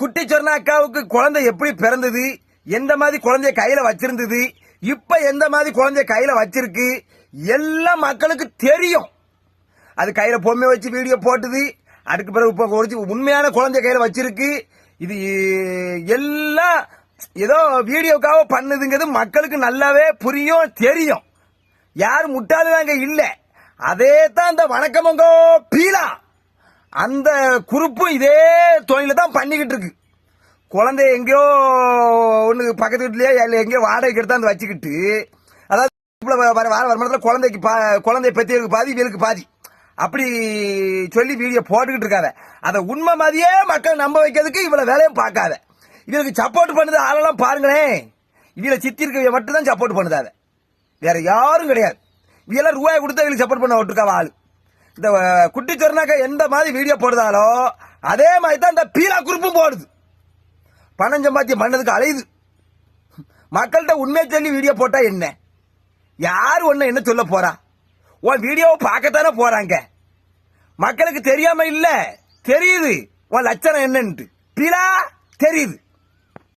குட்டி சொன்ன அக்காவுக்கு குழந்தை எப்படி பிறந்தது? எந்த மாதிரி குழந்தைய கையில வச்சிருந்தது? இப்ப எந்த மாதிரி குழந்தைய கையில வச்சிருக்கு? எல்லாம் மக்களுக்கு தெரியும். அது கையில பொம்மை வச்சு வீடியோ போட்டுது. அதுக்கு பிறகு இப்போ ஒரிஜி- உண்மையான குழந்தைய கையில வச்சிருக்கு. இது எல்லாம் ஏதோ வீடியோக்காக பண்ணுதுங்கிறது மக்களுக்கு நல்லாவே புரியும் தெரியும். யாரும் முட்டாளுதாங்க இல்ல. அதே தான் இந்த வணக்கமங்கோ பீலா. அந்த குறிப்பும் இதே தொழில தான் பண்ணிக்கிட்டு இருக்கு குழந்தைய எங்கேயோ ஒன்று பக்கத்து வீட்லயே இல்ல எங்கேயோ வாடகைக்கு எடுத்து வந்து வச்சுக்கிட்டு அதாவது வர வர வார குழந்தைக்கு பா- குழந்தைய பெத்தியருக்கு பாதி இவளுக்கு பாதி. அப்படி சொல்லி வீடியோ போட்டுக்கிட்டு இருக்காத. அதை உண்மை மாதிரியே மக்கள் நம்ப வைக்கிறதுக்கு இவ்வளோ வேலையும் பார்க்காத. இவளுக்கு சப்போர்ட் பண்ணுது ஆளெல்லாம் பாருங்களேன். இவளை சித்தி இருக்க மட்டும் தான் சப்போர்ட் பண்ணுது அதை. வேற யாரும் கிடையாது. இவெல்லாம் ரூபாய் கொடுத்தா இவளுக்கு சப்போர்ட் பண்ண விட்டுருக்காவா ஆள். இந்த குட்டி சொன்னாக்கா எந்த மாதிரி வீடியோ போடுதாலோ அதே மாதிரி தான் இந்த பீலா குரூப்பும் போடுது. பணம் சம்பாத்தியம் பண்ணதுக்கு அலையுது. மக்கள்கிட்ட உண்மையை சொல்லி வீடியோ போட்டால் என்ன? யார் ஒன்று என்ன சொல்ல போறா? உன் வீடியோவை பார்க்கத்தானே போறாங்க. மக்களுக்கு தெரியாம இல்லை தெரியுது. உன் லட்சணம் என்னன்ட்டு. பீலா தெரியுது.